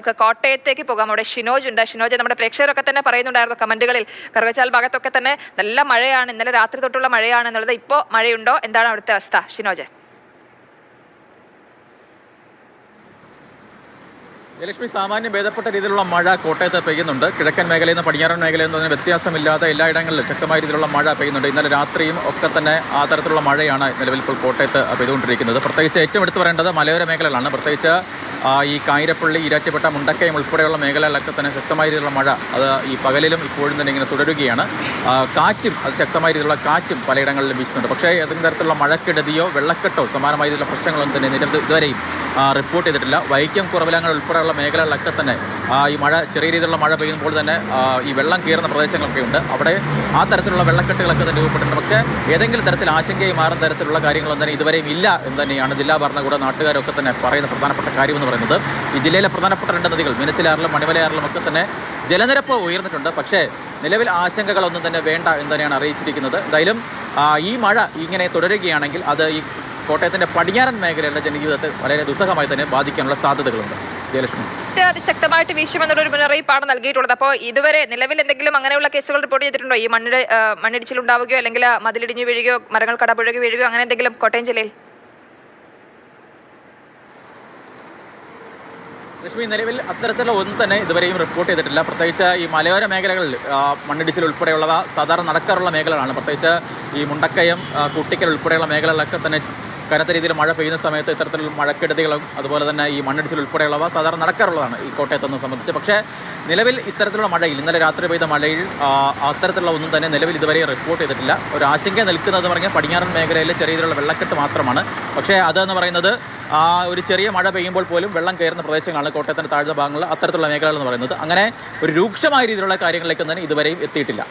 നമുക്ക് കോട്ടയത്തേക്ക് പോകാം. അവിടെ ഷിനോജ് ഉണ്ട്. ഷിനോജ് നമ്മുടെ പ്രേക്ഷകരൊക്കെ തന്നെ പറയുന്നുണ്ടായിരുന്നു കമന്റുകളിൽ. കറുവച്ചാൽ ഭാഗത്തൊക്കെ തന്നെ നല്ല മഴയാണ്. ഇന്നലെ രാത്രി തൊട്ടുള്ള മഴയാണ് എന്നുള്ളത് ഇപ്പോൾ മഴയുണ്ടോ? എന്താണ് അവിടുത്തെ അവസ്ഥ? ഷിനോജ്. ജലക്ഷ്മി സാമാന്യം ഭേദപ്പെട്ട രീതിയിലുള്ള മഴ കോട്ടയത്ത് പെയ്യുന്നുണ്ട്. കിഴക്കൻ മേഖലയിൽ നിന്ന് പടിഞ്ഞാറൻ മേഖലയിൽ നിന്ന് അതിന് വ്യത്യാസമില്ലാതെ എല്ലായിടങ്ങളിലും ശക്തമായ രീതിയിലുള്ള മഴ പെയ്യുന്നുണ്ട്. ഇന്നലെ രാത്രിയും ഒക്കെ തന്നെ ആ തരത്തിലുള്ള മഴയാണ് നിലവിൽ ഇപ്പോൾ കോട്ടയത്ത് പെയ്തുകൊണ്ടിരിക്കുന്നത്. പ്രത്യേകിച്ച് ഏറ്റവും എടുത്തു പറയേണ്ടത് മലയോര മേഖലകളാണ് പ്രത്യേകിച്ച് ഈ കായിരപ്പള്ളി ഈരാറ്റുപേട്ട മുണ്ടക്കയം ഉൾപ്പെടെയുള്ള മേഖലകളിലൊക്കെ തന്നെ ശക്തമായ രീതിയിലുള്ള മഴ അത് ഈ പകലിലും ഇപ്പോഴും തന്നെ ഇങ്ങനെ തുടരുകയാണ്. കാറ്റും അത് ശക്തമായ രീതിയിലുള്ള കാറ്റും പലയിടങ്ങളിലും വീശുന്നുണ്ട് പക്ഷേ ഏതെങ്കിലും തരത്തിലുള്ള മഴക്കെടുതിയോ വെള്ളക്കെട്ടോ സമാനമായ രീതിയിലുള്ള പ്രശ്നങ്ങളൊന്നും തന്നെ നിരവധി ഇതുവരെയും റിപ്പോർട്ട് ചെയ്തിട്ടില്ല. വൈക്കം കുറവിലങ്ങൾ ഉൾപ്പെടെയുള്ള മേഖലകളിലൊക്കെ തന്നെ ഈ മഴ ചെറിയ രീതിയിലുള്ള മഴ പെയ്യുമ്പോൾ തന്നെ ഈ വെള്ളം കയറുന്ന പ്രദേശങ്ങളൊക്കെ ഉണ്ട്. അവിടെ ആ തരത്തിലുള്ള വെള്ളക്കെട്ടുകളൊക്കെ തന്നെ രൂപപ്പെട്ടിട്ടുണ്ട്. പക്ഷേ ഏതെങ്കിലും തരത്തിൽ ആശങ്കയായി മാറുന്ന തരത്തിലുള്ള കാര്യങ്ങളൊന്നും തന്നെ ഇതുവരെയും ഇല്ല എന്ന് തന്നെയാണ് ജില്ലാ ഭരണകൂട നാട്ടുകാരൊക്കെ തന്നെ പറയുന്ന പ്രധാനപ്പെട്ട കാര്യമെന്ന് പറയുന്നത്. ഈ ജില്ലയിലെ പ്രധാനപ്പെട്ട രണ്ട് നദികൾ മീനച്ചിലാറിലും മണിമലയാറിലും ഒക്കെ തന്നെ ജലനിരപ്പ് ഉയർന്നിട്ടുണ്ട്. പക്ഷേ നിലവിൽ ആശങ്കകളൊന്നും തന്നെ വേണ്ട എന്ന് തന്നെയാണ് അറിയിച്ചിരിക്കുന്നത്. എന്തായാലും ഈ മഴ ഇങ്ങനെ തുടരുകയാണെങ്കിൽ അത് ഈ കോട്ടയത്തിന്റെ പടിഞ്ഞാറൻ മേഖലയുടെ ജനജീവിതത്തെ വളരെ ദുസ്സഹമായി തന്നെ ബാധിക്കാനുള്ള സാധ്യതകളുണ്ട്. ജയലക്ഷ്മി. കാറ്റ് അതിശക്തമായിട്ട് വീശുമെന്നുള്ള ഒരു മുന്നറിയിപ്പാണ് നൽകിയിട്ടുള്ളത്. അപ്പോൾ ഇതുവരെ നിലവിൽ എന്തെങ്കിലും അങ്ങനെയുള്ള കേസുകൾ റിപ്പോർട്ട് ചെയ്തിട്ടുണ്ടോ? ഈ മണ്ണിടി മണ്ണിടിച്ചിൽ ഉണ്ടാവുകയോ അല്ലെങ്കിൽ മതിലിടിഞ്ഞു വീഴുകയോ മരങ്ങൾ കടപുഴകി വീഴുകയോ അങ്ങനെ എന്തെങ്കിലും കോട്ടയം ജില്ലയിൽ? ലക്ഷ്മി നിലവിൽ അത്തരത്തിലുള്ള ഒന്നും തന്നെ ഇതുവരെയും റിപ്പോർട്ട് ചെയ്തിട്ടില്ല. പ്രത്യേകിച്ച് ഈ മലയോര മേഖലകളിൽ മണ്ണിടിച്ചിൽ ഉൾപ്പെടെയുള്ളവ സാധാരണ നടക്കാറുള്ള മേഖലകളാണ്. പ്രത്യേകിച്ച് ഈ മുണ്ടക്കയം കുട്ടിക്കൽ ഉൾപ്പെടെയുള്ള മേഖലകളിലൊക്കെ തന്നെ കനത്ത രീതിയിൽ മഴ പെയ്യുന്ന സമയത്ത് ഇത്തരത്തിലുള്ള മഴക്കെടുതികളും അതുപോലെ തന്നെ ഈ മണ്ണിടിച്ചിൽ ഉൾപ്പെടെയുള്ളവ സാധാരണ നടക്കാറുള്ളതാണ് ഈ കോട്ടയത്തൊന്നും സംബന്ധിച്ച്. പക്ഷേ നിലവിൽ ഇത്തരത്തിലുള്ള മഴയിൽ ഇന്നലെ രാത്രി പെയ്ത മഴയിൽ അത്തരത്തിലുള്ള ഒന്നും തന്നെ നിലവിൽ ഇതുവരെ റിപ്പോർട്ട് ചെയ്തിട്ടില്ല. ഒരു ആശങ്ക നിൽക്കുന്നത് പറഞ്ഞാൽ പടിഞ്ഞാറൻ മേഖലയിൽ ചെറിയ രീതിയിലുള്ള വെള്ളക്കെട്ട് മാത്രമാണ്. പക്ഷേ അതെന്ന് പറയുന്നത് ആ ഒരു ചെറിയ മഴ പെയ്യുമ്പോൾ പോലും വെള്ളം കയറുന്ന പ്രദേശങ്ങളാണ് കോട്ടയത്തിന്റെ താഴ്ന്ന ഭാഗങ്ങളിൽ അത്തരത്തിലുള്ള മേഖലകൾ എന്ന് പറയുന്നത്. അങ്ങനെ ഒരു രൂക്ഷമായ രീതിയിലുള്ള കാര്യങ്ങളിലേക്കൊന്നും തന്നെ ഇതുവരെയും എത്തിയിട്ടില്ല.